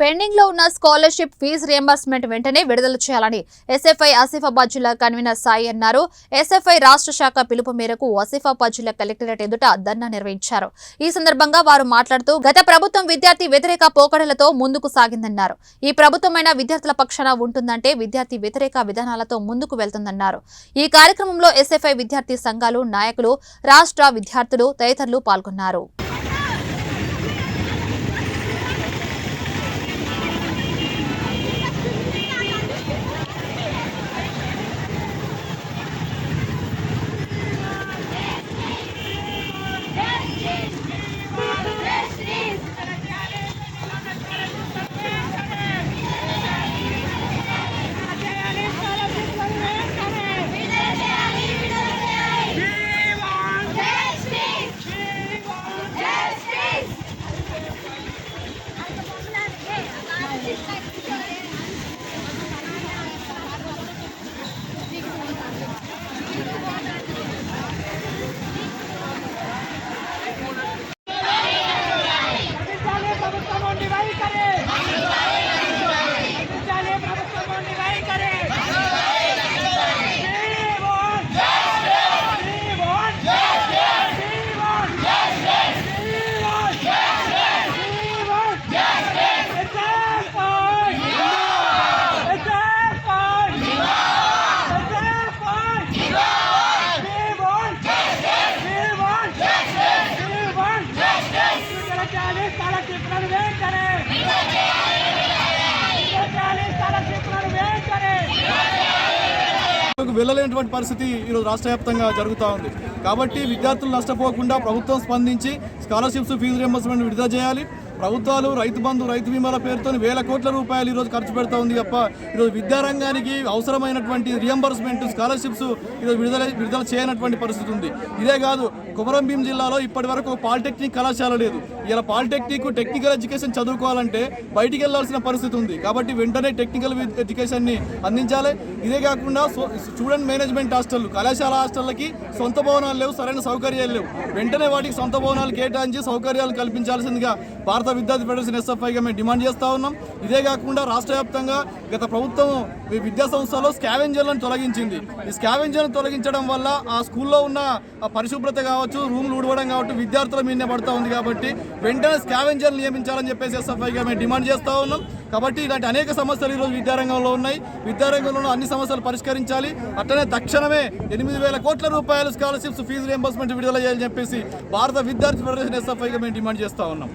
పెండింగ్లో ఉన్న scholarship fee reimbursement వెంటనే విడుదల చేయాలని ఎస్ఎఫ్ఐ ఆసిఫాబాద్ జిల్లా కన్వీనర్ సాయి అన్నారు. ఎస్ఎఫ్ఐ రాష్ట్ర శాఖ పిలుపు మేరకు ఆసిఫాబాద్ జిల్లా కలెక్టరేట్ ఎదుట ధర్నా నిర్వహించారు. ఈ సందర్భంగా వారు మాట్లాడుతూ గత ప్రభుత్వం విద్యార్థి వ్యతిరేక పోకడలతో ముందుకు సాగిందన్నారు. ఈ ప్రభుత్వమైన విద్యార్థుల పక్షాన ఉంటుందంటే విద్యార్థి వ్యతిరేక విధానాలతో ముందుకు వెళ్తుందన్నారు. ఈ కార్యక్రమంలో ఎస్ఎఫ్ఐ విద్యార్థి సంఘాలు నాయకులు రాష్ట్ర విద్యార్థులు తదితరులు పాల్గొన్నారు. వెళ్ళలేనటువంటి పరిస్థితి ఈరోజు రాష్ట్ర వ్యాప్తంగా జరుగుతూ ఉంది. కాబట్టి విద్యార్థులు నష్టపోకుండా ప్రభుత్వం స్పందించి స్కాలర్షిప్స్ ఫీజు రియంబర్స్మెంట్ విడుదల చేయాలి. ప్రభుత్వాలు రైతు బంధు రైతు బీమాల పేరుతో వేల కోట్ల రూపాయలు ఈరోజు ఖర్చు పెడతా ఉంది తప్ప ఈరోజు విద్యారంగానికి అవసరమైనటువంటి రియంబర్స్మెంట్ స్కాలర్షిప్స్ ఈరోజు విడుదల విడుదల చేయనటువంటి పరిస్థితి ఉంది. ఇదే కాదు కుమరం భీం జిల్లాలో ఇప్పటి వరకు పాలిటెక్నిక్ కళాశాల లేదు. ఇలా పాలిటెక్నిక్ టెక్నికల్ ఎడ్యుకేషన్ చదువుకోవాలంటే బయటికి వెళ్ళాల్సిన పరిస్థితి ఉంది. కాబట్టి వెంటనే టెక్నికల్ ఎడ్యుకేషన్ని అందించాలి. ఇదే కాకుండా స్టూడెంట్ మేనేజ్మెంట్ హాస్టల్ కళాశాల హాస్టళ్ళకి సొంత భవనాలు లేవు సరైన సౌకర్యాలు లేవు. వెంటనే వాటికి సొంత భవనాలు కేటాయించి సౌకర్యాలు కల్పించాల్సిందిగా భారత విద్యార్థి ఫెడరేషన్ ఎస్ఎఫ్ఐగా మేము డిమాండ్ చేస్తా ఉన్నాం. ఇదే కాకుండా రాష్ట్ర వ్యాప్తంగా గత ప్రభుత్వం ఈ విద్యా సంస్థలో స్కావెంజర్లను తొలగించింది. ఈ స్కావెంజర్లను తొలగించడం వల్ల ఆ స్కూల్లో ఉన్న పరిశుభ్రత కావచ్చు రూమ్లు ఊడవడం కాబట్టి విద్యార్థుల మీదనే పడుతూ ఉంది కాబట్టి వెంటనే స్కావెంజర్ నియమించాలని చెప్పేసి ఎస్ఎఫ్ఐగా మేము డిమాండ్ చేస్తూ ఉన్నాం. కాబట్టి ఇలాంటి అనేక సమస్యలు ఈరోజు విద్యారంగంలో ఉన్నాయి. విద్యారంగంలో అన్ని సమస్యలు పరిష్కరించాలి. అట్లనే తక్షణమే ఎనిమిది వేల కోట్ల రూపాయలు స్కాలర్షిప్స్ ఫీజు రియంబర్స్మెంట్ విడుదల చేయాలని చెప్పేసి భారత విద్యార్థి ఫెడరేషన్ ఎస్ఎఫ్ఐగా మేము డిమాండ్ చేస్తూ ఉన్నాం.